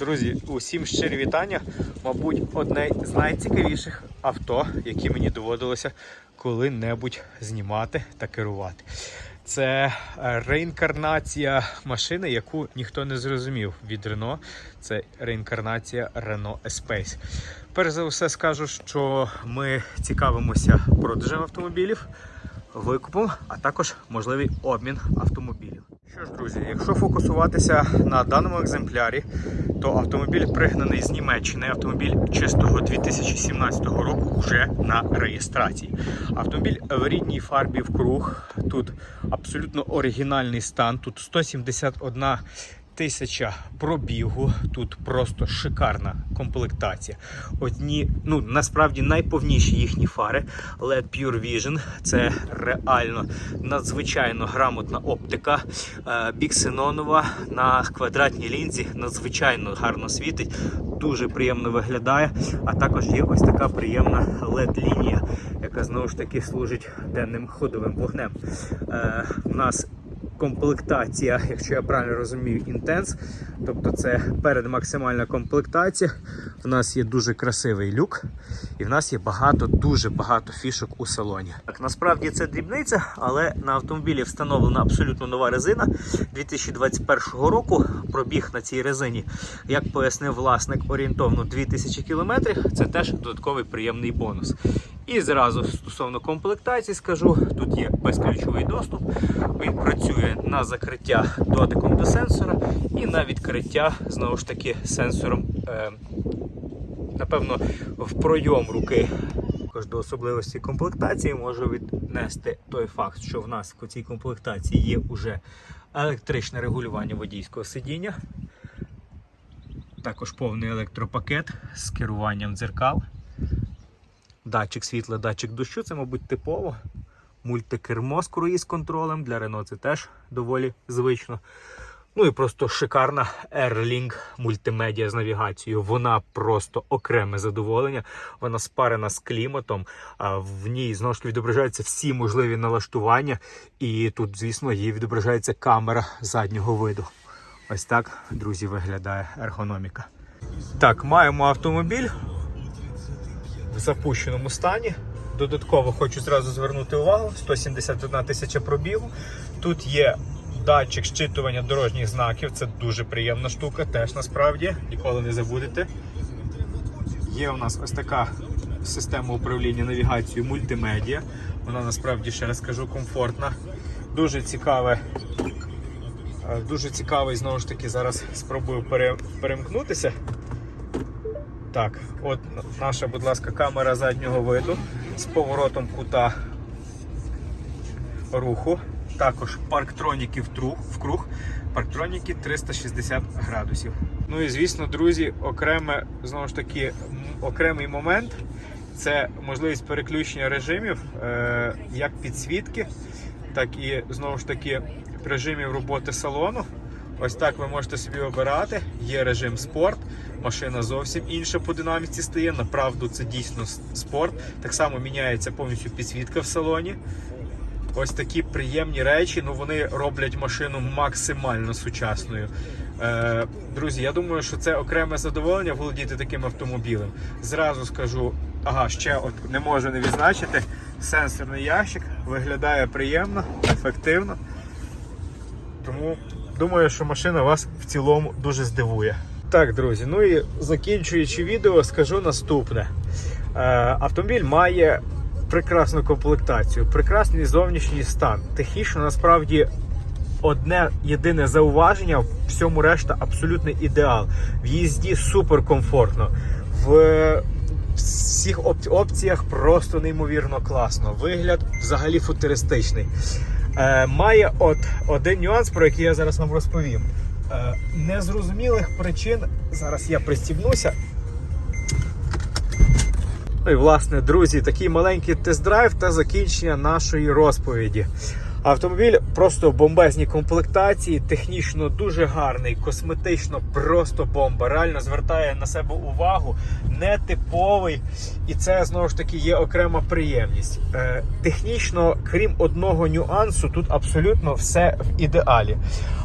Друзі, усім щирі вітання. Мабуть, одне з найцікавіших авто, які мені доводилося коли-небудь знімати та керувати. Це реінкарнація машини, яку ніхто не зрозумів від Renault. Це реінкарнація Renault Espace. Перш за все скажу, що ми цікавимося продажем автомобілів, викупом, а також можливий обмін автомобілів. Що ж, друзі, якщо фокусуватися на даному екземплярі, то автомобіль пригнаний з Німеччини. Автомобіль чистого 2017 року вже на реєстрації. Автомобіль в рідній фарбі в круг. Тут абсолютно оригінальний стан. Тут 171 тисяча пробігу. Тут просто шикарна комплектація. Одні, ну насправді найповніші їхні фари LED Pure Vision. Це реально надзвичайно грамотна оптика. Е, Біксенонова на квадратній лінзі надзвичайно гарно світить, дуже приємно виглядає. А також є ось така приємна LED-лінія, яка знову ж таки служить денним ходовим вогнем. Е, У нас комплектація, якщо я правильно розумію, інтенс. Тобто це передмаксимальна комплектація. В нас є дуже красивий люк, і в нас є багато, дуже багато фішок у салоні. Так, насправді це дрібниця, але на автомобілі встановлена абсолютно нова резина 2021 року. Пробіг на цій резині, як пояснив власник, орієнтовно 2000 км. Це теж додатковий приємний бонус. І зразу стосовно комплектації скажу, тут є безключовий доступ. Він працює на закриття дотиком до сенсора і на відкриття знову ж таки сенсором, е, напевно, в пройом руки. Також до особливості комплектації можу віднести той факт, що в нас в цій комплектації є уже електричне регулювання водійського сидіння. Також повний електропакет з керуванням дзеркал. Датчик світла, датчик дощу, це, мабуть, типово. Мультикермо з круїз контролем. Для Renault це теж доволі звично. Ну і просто шикарна Airlink мультимедіа з навігацією. Вона просто окреме задоволення. Вона спарена з кліматом. А в ній знову ж таки відображаються всі можливі налаштування. І тут, звісно, її відображається камера заднього виду. Ось так, друзі, виглядає ергономіка. Так, маємо автомобіль запущеному стані. Додатково хочу зразу звернути увагу: 171 тисяча пробігу. Тут є датчик щитування дорожніх знаків. Це дуже приємна штука, теж насправді ніколи не забудете. Є у нас ось така система управління навігацією мультимедіа. Вона насправді ще раз кажу комфортна. Дуже цікаве. е, Дуже цікавий, знову ж таки, зараз спробую перемкнутися. Так, от наша, будь ласка, камера заднього виду з поворотом кута руху. Також парктроніки в круг. Парктроніки 360 градусів. Ну і звісно, друзі, окреме, знову ж таки, окремий момент це можливість переключення режимів е, як підсвітки, так і знову ж таки режимів роботи салону. Ось так ви можете собі обирати. Є режим спорт, машина зовсім інша по динаміці стає. Направду це дійсно спорт. Так само міняється повністю підсвітка в салоні. Ось такі приємні речі, ну вони роблять машину максимально сучасною. Е, друзі, я думаю, що це окреме задоволення володіти таким автомобілем. Зразу скажу, ага, ще от не можу не відзначити. Сенсорний ящик виглядає приємно, ефективно. Тому думаю, що машина вас в цілому дуже здивує. Так, друзі, ну і закінчуючи відео, скажу наступне. Е, автомобіль має прекрасну комплектацію, прекрасний зовнішній стан. Технічно насправді одне єдине зауваження, в всьому решта абсолютний ідеал. В їзді супер комфортно. В всіх опціях просто неймовірно класно. Вигляд взагалі футуристичний. Е, має от один нюанс, про який я зараз вам розповім. Е, незрозумілих причин. Зараз я пристібнуся. Ну і власне, друзі, такий маленький тест-драйв та закінчення нашої розповіді. Автомобіль просто в бомбезній комплектації, технічно дуже гарний, косметично просто бомба. Реально звертає на себе увагу, нетиповий, і це знову ж таки є окрема приємність. Е, технічно, крім одного нюансу, тут абсолютно все в ідеалі.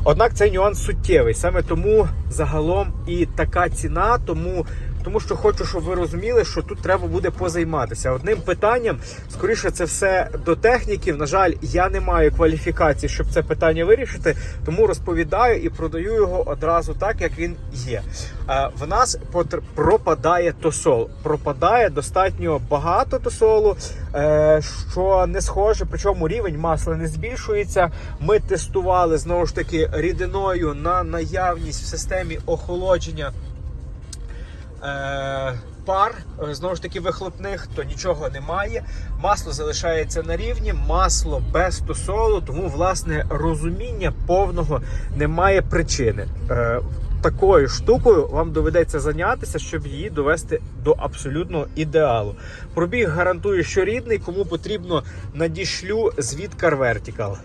Однак цей нюанс суттєвий. Саме тому загалом і така ціна, тому. Тому що хочу, щоб ви розуміли, що тут треба буде позайматися. Одним питанням, скоріше, це все до техніків. На жаль, я не маю кваліфікації, щоб це питання вирішити, тому розповідаю і продаю його одразу так, як він є. Е, В нас пропадає тосол. Пропадає достатньо багато тосолу, е, що не схоже, причому рівень масла не збільшується. Ми тестували знову ж таки рідиною на наявність в системі охолодження пар, е, знову ж таки, вихлопних, то нічого немає. Масло залишається на рівні, масло без тосолу, тому власне розуміння повного немає причини. Е, Такою штукою вам доведеться зайнятися, щоб її довести до абсолютного ідеалу. Пробіг гарантую, що рідний, кому потрібно надішлю звід Car Vertical.